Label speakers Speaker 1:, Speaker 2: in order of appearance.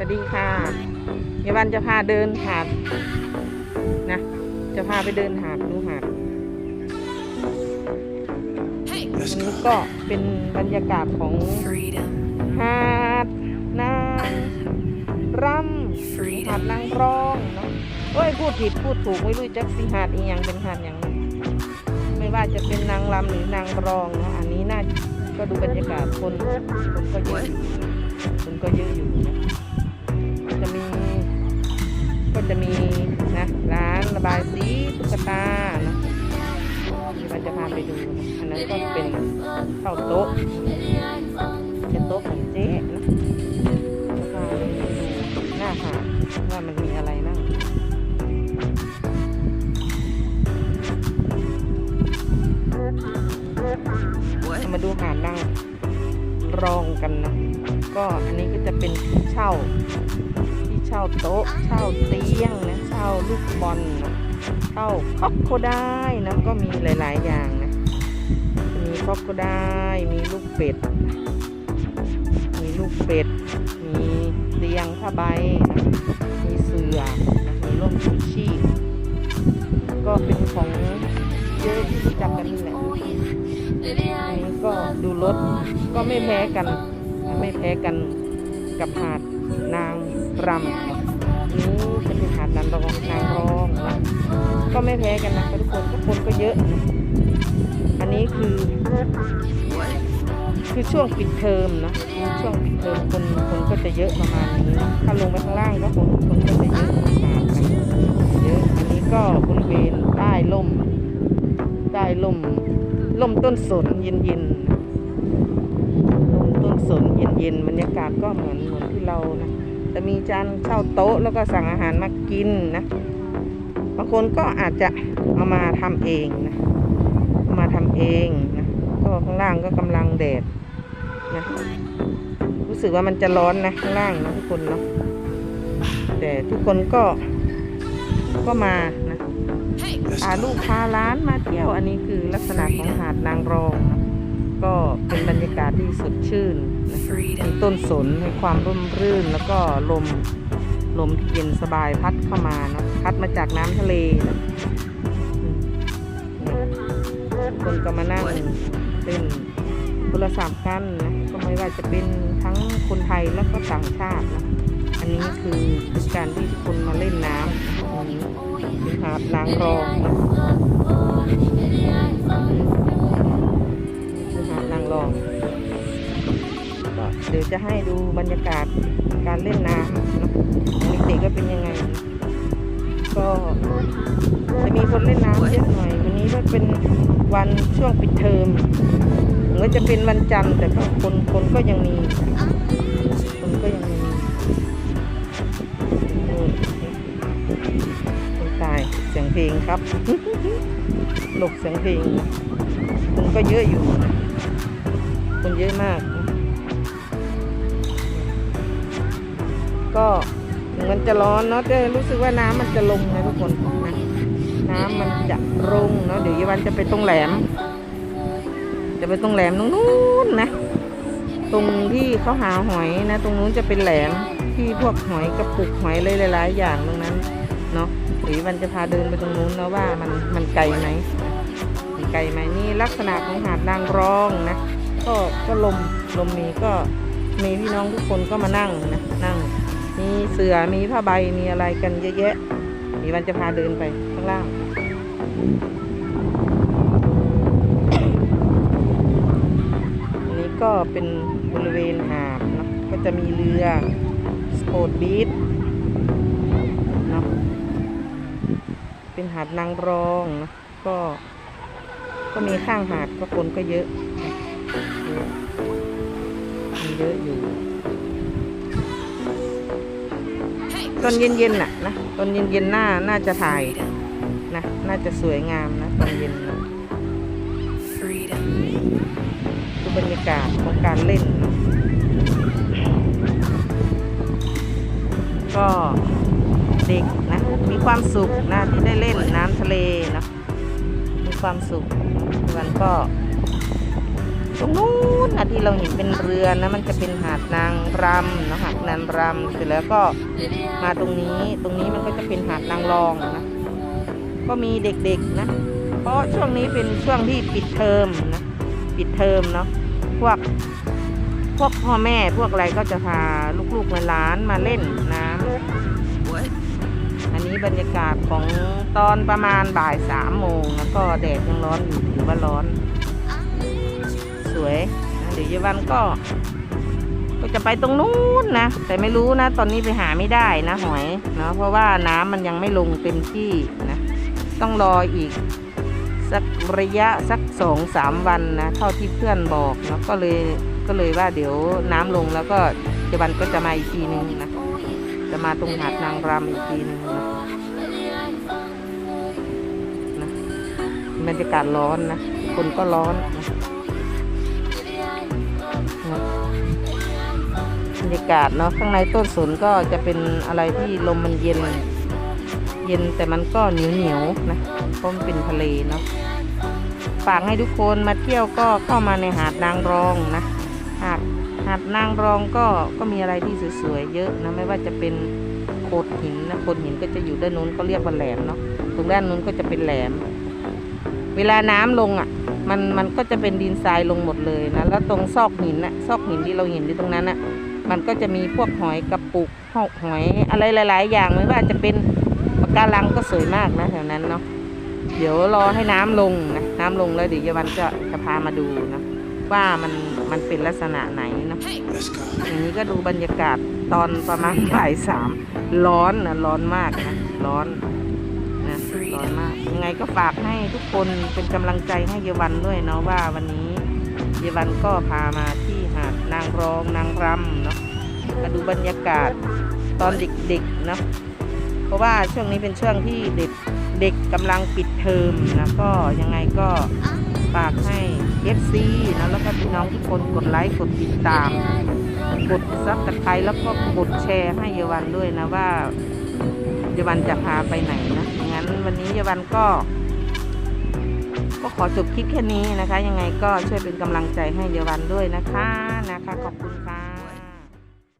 Speaker 1: สวัสดีค่ะเยาวันจะพาเดินหาดนะ จะพาไปเดินหาดดูหาด
Speaker 2: Let's
Speaker 1: นี่
Speaker 2: go.
Speaker 1: ก็เป็นบรรยากาศของ
Speaker 3: Freedom,
Speaker 1: หาดนางรำหาดนางรองเนาะโอ้ยพูดผิดพูดถูกไม่รู้จักสิหาดอีหยังเป็นหาดอย่างไม่ว่าจะเป็นนางรำหรือนางรองนะอันนี้น่าก็ดูบรรยากาศคนคนก็เยอะคนก็เยอะอยู่นะ จะมี ก็จะมีนะร้านระบายสีตุ๊กตานะเดี๋ยวเราจะพาไปดูอันนั้นก็เป็นเข้าโต๊ะเป็นโต๊ะของเจ๊นะแล้วก็ไปดูหน้าหาดว่ามันมีอะไรบ้างเรามาดูหาดนั่ง รองกันนะก็อันนี้ก็จะเป็นที่เช่า ที่เช่าโต๊ะ เช่าเตียงนะเช่าลูกบอลนะเช่าคอบโคได้นะก็มีหลาย ๆ อย่างนะมีคอบโคได้มีลูกเป็ด มีลูกเป็ด มีเตียงผ้าใบนะมีเสือนะมีร่มชูชีพก็เป็นของเยอะที่รู้จักกันนี่แหละ ดูรถก็ไม่แพ้กัน ไม่แพ้กันกับหาดนางรำนี่จะเป็นหาดนางรองนางรองนะก็ไม่แพ้กันนะทุกคนก็คนก็เยอะนะอันนี้คือคือช่วงปิดเทอมนะช่วงปิดเทอมคนคนก็จะเยอะประมาณนี้นะถ้าลงไปข้างล่างก็คนคนก็จะเยอะมากเยอะอันนี้ก็บริเวณใต้ร่มใต้ร่มร่มต้นสนเย็นๆนะร่มต้น สนเย็นๆบรรยากาศก็เหมือนเหมือนที่เรานะจะมีจานเช่าโต๊ะแล้วก็สั่งอาหารมากินนะบางคนก็อาจจะเอามาทำเองนะมาทำเองนะก็ข้างล่างก็กำลังแดดนะรู้สึกว่ามันจะร้อนนะข้างล่างนะทุกคนเนาะแต่ทุกคนก็ก็มานะพาลูกพาหล้านมาเที่ยวอันนี้คือลักษณะของหาดนางรองนะก็เป็นบรรยากาศที่สดชื่น มี
Speaker 3: freedom,
Speaker 1: ต้นสนมีความร่มรื่นแล้วก็ลมลมที่เย็นสบายพัดเข้ามานะพัดมาจากน้ำทะเลนะอืมเนี่ยคนก็มานั่งเล่นโทรศัพท์กันนะก็ไม่ว่าจะเป็นทั้งคนไทยแล้วก็ต่างชาตินะอันนี้คือคือการที่ทุกคนมาเล่นน้ำอันนี้เป็นหาดนางรองนะ เดี๋ยวจะให้ดูบรรยากาศการเล่นน้ำเนะเด็กๆก็เป็นยังไง ก็จะมีคนเล่นน้ำเยอะหน่อย วันนี้ก็เป็นวันช่วงปิดเทอมถึงว่าจะเป็นวันจันทร์แต่ก็คนคนก็ยังมี คนก็ยังมีโอ้ยคนตายเสียงเพลงครับหลบเสียงเพลงคนก็เยอะอยู่คนเยอะมาก ก็ถึงมันจะร้อนเนาะแต่รู้สึกว่าน้ำมันจะลงนะทุกคนนะน้ำมันจะลงเนาะเดี๋ยวยีวันจะไปตรงแหลม จะไปตรงแหลมตรงนู้นนะ ตรงที่เขาหาหอยนะ ตรงนู้นจะเป็นแหลมที่พวกหอยกระปุกหอยเลยหลาย ๆ อย่างตรงนั้นเนาะเดี๋ยววันจะพาเดินไปตรงนู้นนะว่ามันมันไกลไหมไกลไหมนี่ลักษณะของหาดนางรองนะก็ก็ลมลมมีก็มีพี่น้องทุกคนก็มานั่งนะนั่ง มีเสือมีผ้าใบมีอะไรกันเยอะแยะ มีวันจะพาเดินไปข้างล่างอันนี้ก็เป็นบริเวณหาดนะก็จะมีเรือสโปร์ตบีทเนะเป็นหาดนางรองนะก็ก็มีข้างหาดก็คนก็เยอะเยอะมีเยอะอยู่ ตอนเย็นๆน่ะนะตอนเย็นๆหน้าน่าจะถ่ายนะน่าจะสวยงามนะตอนเย็นนะดูบรรยากาศของการเล่นนะก็เด็กนะมีความสุขนะที่ได้เล่นน้ำทะเลนะมีความสุขวันก็ตรงนู้น ที่เราเห็นเป็นเรือนะมันจะเป็นหาดนางรำนะหาดนางรำเสร็จแล้วก็มาตรงนี้ตรงนี้มันก็จะเป็นหาดนางรองนะก็มีเด็กๆนะ เพราะช่วงนี้เป็นช่วงที่ปิดเทอมนะปิดเทอมเนาะพวกพวกพ่อแม่พวกอะไรก็จะพาลูกๆหลานมาเล่นน้ำอันนี้บรรยากาศของตอนประมาณบ่ายสามโมงแล้วก็แดดยังร้อนอยู่ถือว่าร้อน สวย เดี๋ยวเยาวันก็ ก็จะไปตรงนู้นนะ แต่ไม่รู้นะ ตอนนี้ไปหาไม่ได้นะหอยเนาะเพราะว่าน้ำมันยังไม่ลงเต็มที่นะ ต้องรออีกสักระยะสักสองสามวันนะเท่าที่เพื่อนบอกเนาะก็เลยก็เลยว่าเดี๋ยวน้ำลงแล้วก็เจวันก็จะมาอีกทีนึงนะจะมาตรงหาดนางรำอีกทีนึงนะนะบรรยากาศร้อนนะคนก็ร้อนนะ รยากาศเนาะข้างในต้นสนก็จะเป็นอะไรที่ลมมันเย็น เย็นแต่มันก็เหนียวเหนียวนะเพราะมันเป็นทะเลเนาะฝากให้ทุกคนมาเที่ยวก็เข้ามาในหาดนางรองนะหาดหาดนางรองก็ก็มีอะไรที่สวยๆเยอะนะไม่ว่าจะเป็นโขดหินนะโขดหินก็จะอยู่ด้านนู้นก็เรียกว่าแหลมเนาะตรงด้านนู้นก็จะเป็นแหลม เวลาน้ำลงอะมันมันก็จะเป็นดินทรายลงหมดเลยนะแล้วตรงซอกหินนะซอกหินที่เราเห็นอยู่ตรงนั้นน่ะ มันก็จะมีพวกหอยกระปุกหอกหอยอะไรหลาย ๆ อย่างไม่ว่าจะเป็นปะการังก็สวยมากนะแถวนั้นเนาะเดี๋ยวรอให้น้ำลงนะน้ำลงแล้วเดี๋ยวเยาวันจะจะพามาดูนะว่ามันมันเป็นลักษณะไหนเนาะ
Speaker 2: Let's go.
Speaker 1: อย่างนี้ก็ดูบรรยากาศตอนประมาณบ่ายสามร้อนนะร้อนมากนะร้อนนะร้อนมากยังไงก็ฝากให้ทุกคนเป็นกำลังใจให้เยาวันด้วยเนาะว่าวันนี้เยาวันก็พามาที่หาด นางรองนางรำเนาะมาดูบรรยากาศตอนเด็กๆเนาะเพราะว่าช่วงนี้เป็นช่วงที่เด็กเด็กกำลังปิดเทอมนะก็ยังไงก็ฝากให้ FC นะแล้วก็พี่น้องทุกคนกดไลค์กดติดตาม กดซับสไครต์แล้วก็กดแชร์ให้เยาวันด้วยนะว่าเยาวันจะพาไปไหนนะงั้นวันนี้เยาวันก็ ก็ขอจบคลิปแค่นี้นะคะ ยังไงก็ช่วยเป็นกำลังใจให้เยาวันด้วยนะคะนะคะ ขอบคุณค่ะ